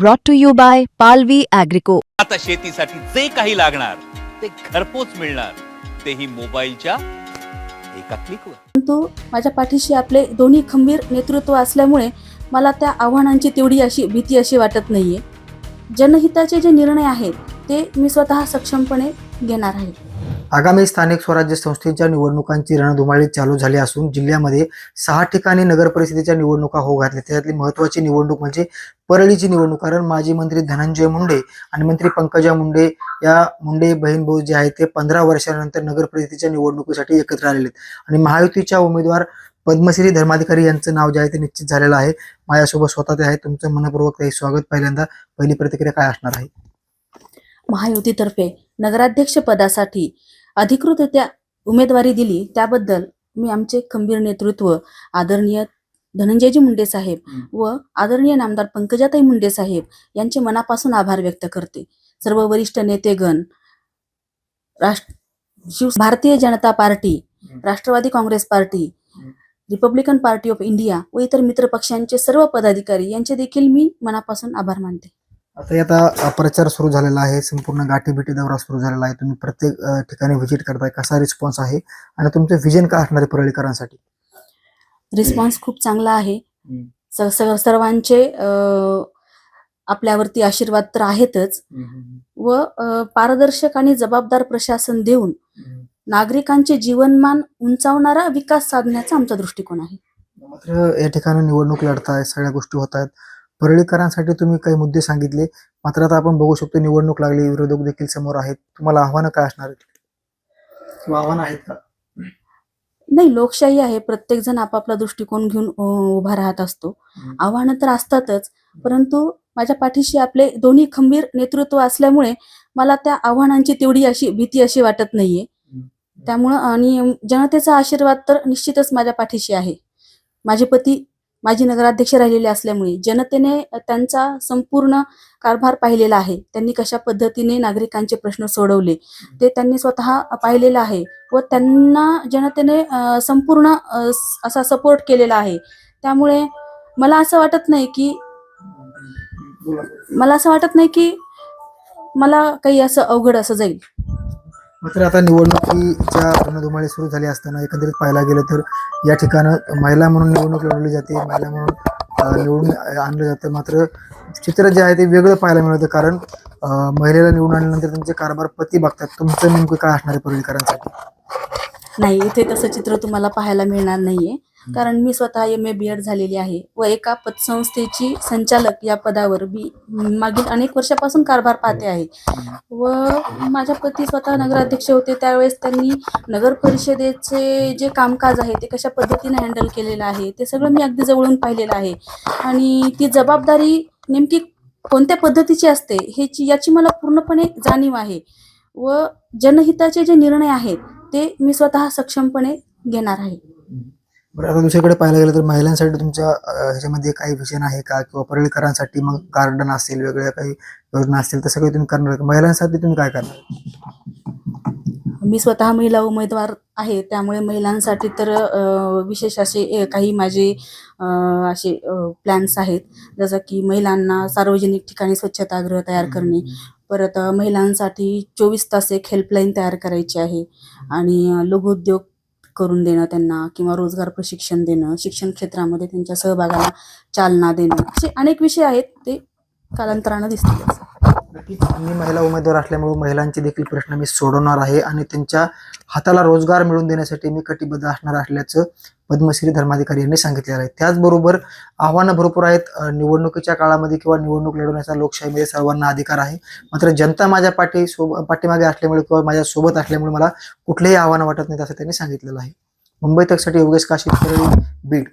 brought to you by Palvi Agrico. आता शेतीसाठी जे काही लागणार ते घरपोच मिळणार. तेही मोबाईलच्या एका क्लिकवर. परंतु माझ्या पाठीशी आपले दोन्ही खंबीर नेतृत्व असल्यामुळे मला त्या आव्हानांची तेवढी अशी भीती अशी वाटत नाहीये. जनहिताचे जे निर्णय आहेत ते मी स्वतः सक्षमपणे घेणार आहे. आगामी स्थानिक स्वराज्य संस्थेच्या निवडणुकांची रणधुमाळी चालू झाली असून जिल्ह्यामध्ये सहा ठिकाणी नगर परिषदेच्या निवडणुका होऊ घातल्या. त्यातली महत्वाची निवडणूक म्हणजे परळीची निवडणूक. कारण माजी मंत्री धनंजय मुंडे आणि मंत्री पंकजा मुंडे या मुंडे बहीण भाऊ जे आहेत ते पंधरा वर्षानंतर नगर परिषदेच्या निवडणुकीसाठी एकत्र आलेले आहेत. आणि महायुतीच्या उमेदवार पद्मश्री धर्माधिकारी यांचं नाव जे आहे ते निश्चित झालेलं आहे. माझ्यासोबत स्वतः ते आहे तुमचं मनपूर्वक काही स्वागत. पहिल्यांदा पहिली प्रतिक्रिया काय असणार आहे? महायुतीतर्फे नगराध्यक्ष पदासाठी अधिकृतरित्या उमेदवारी दिली त्याबद्दल मी आमचे खंबीर नेतृत्व आदरणीय धनंजयजी मुंडे साहेब व आदरणीय नामदार पंकजाताई मुंडे साहेब यांचे मनापासून आभार व्यक्त करते. सर्व वरिष्ठ नेतेगण राष्ट्र Shiv Bharatiya Janata party Rashtrawadi Congress party Republican party of India व इतर मित्र पक्षांचे सर्व पदाधिकारी यांचे देखील मी मनापासून आभार मानते. आता आता प्रचार सुरू झालेला आहे संपूर्ण गाठीभेटी दौरा सुरू झालेला आहे. तुम्ही प्रत्येक ठिकाणी व्हिजिट करताय कसा रिस्पॉन्स आहे? आणि तुमचं व्हिजन काय असणार आहे परळीकरांसाठी? रिस्पॉन्स खूप चांगला आहे. सर्वांचे आपल्यावरती आशीर्वाद तर आहेतच. व पारदर्शक आणि जबाबदार प्रशासन देऊन नागरिकांचे जीवनमान उंचावणारा विकास साधण्याचा आमचा दृष्टिकोन आहे. मात्र या ठिकाणी निवडणूक लढताय सगळ्या गोष्टी होत आहेत. परळीकरांसाठी तुम्ही काही मुद्दे सांगितले. मात्र आता आपण बघू शकतो निवडणूक लागली विरोधक देखील समोर आहेत. तुम्हाला आव्हानं काय असणार आहेत? किंवा आव्हानं आहेत का? नाही लोकशाही आहे. प्रत्येक जण आपापला दृष्टिकोन घेऊन उभा राहत असतो. आव्हानं तर असतातच. परंतु माझ्या पाठीशी आपले दोन्ही खंबीर नेतृत्व असल्यामुळे मला त्या आव्हानांची तेवढी अशी भीती अशी वाटत नाहीये. त्यामुळं आणि जनतेचा आशीर्वाद तर निश्चितच माझ्या पाठीशी आहे. माझे पती माजी नगराध्यक्ष राहिलेले असल्यामुळे जनतेने त्यांचा संपूर्ण कारभार पाहिलेला आहे. त्यांनी कशा पद्धतीने नागरिकांचे प्रश्न सोडवले ते त्यांनी स्वतः पाहिलेलं आहे व त्यांना जनतेने संपूर्ण असा सपोर्ट केलेला आहे. त्यामुळे मला असं वाटत नाही की मला असं वाटत नाही की मला काही असं अवघड असं जाईल. मात्र आता निवडणुकीच्या रणधुमाळी सुरू झाली असताना एकंदरीत पाहायला गेलं तर या ठिकाणं महिला म्हणून निवडणूक लढवली जाते महिला म्हणून निवडून आणलं जातं. मात्र चित्र जे आहे ते वेगळं पाहायला मिळतं कारण महिलेला निवडून आणल्यानंतर त्यांचे कारभार पती बघतात. तुमचं नेमकं काय असणार आहे पर्यटकांसाठी नाही इथे तसं चित्र तुम्हाला पाहायला मिळणार नाहीये. कारण मी स्वतः एम ए बी एड झालेली आहे व एका पतसंस्थेची संचालक या पदावर मी मागील अनेक वर्षापासून कारभार पाहते आहे. व माझ्या पती स्वतः नगराध्यक्ष होते. त्यावेळेस त्यांनी नगर परिषदेचे जे कामकाज आहे ते कशा पद्धतीने हँडल केलेलं आहे ते सगळं मी अगदी जवळून पाहिलेलं आहे. आणि ती जबाबदारी नेमकी कोणत्या पद्धतीची असते ह्याची याची मला पूर्णपणे जाणीव आहे. व जनहिताचे जे निर्णय आहेत ते मी स्वतः सक्षमपणे घेणार आहे. बरं आता दुसरीकडे पाहायला गेलं तर महिलांसाठी तुमच्या ह्याच्यामध्ये काही विजन आहे का? किंवा परळीकरांसाठी मग गार्डन असतील वेगळ्या काही योजना असतील तर सगळे तुम्ही करणार का? महिलांसाठी तुम्ही काय करणार? मी स्वतः महिला उमेदवार आहे त्यामुळे महिलांसाठी तर विशेष असे काही माझे असे प्लॅन्स आहेत. जसं की महिलांना सार्वजनिक ठिकाणी स्वच्छतागृह तयार करणे. परत महिलांसाठी चोवीस तास एक हेल्पलाईन तयार करायची आहे. आणि लघुउद्योग करून देणं त्यांना किंवा रोजगार प्रशिक्षण देणं शिक्षण क्षेत्रामध्ये त्यांच्या सहभागाला चालना देणं असे अनेक विषय आहेत ते कालांतरानं दिसतील नक्कीच मी महिला उमेदवार असल्यामुळे महिलांचे देखील प्रश्न मी सोडवणार आहे आणि त्यांच्या हाताला रोजगार मिळवून देण्यासाठी मी कटिबद्ध असणार असल्याचं पद्मश्री धर्माधिकारी यांनी सांगितलेलं आहे. त्याचबरोबर आव्हानं भरपूर आहेत. निवडणुकीच्या काळामध्ये किंवा निवडणूक लढवण्याचा लोकशाहीमध्ये सर्वांना अधिकार आहे. मात्र जनता माझ्या पाठी सोब पाठीमागे असल्यामुळे किंवा माझ्या सोबत असल्यामुळे मला कुठलेही आव्हानं वाटत नाहीत असं त्यांनी सांगितलेलं आहे. मुंबई तकसाठी योगेश काशी बीड.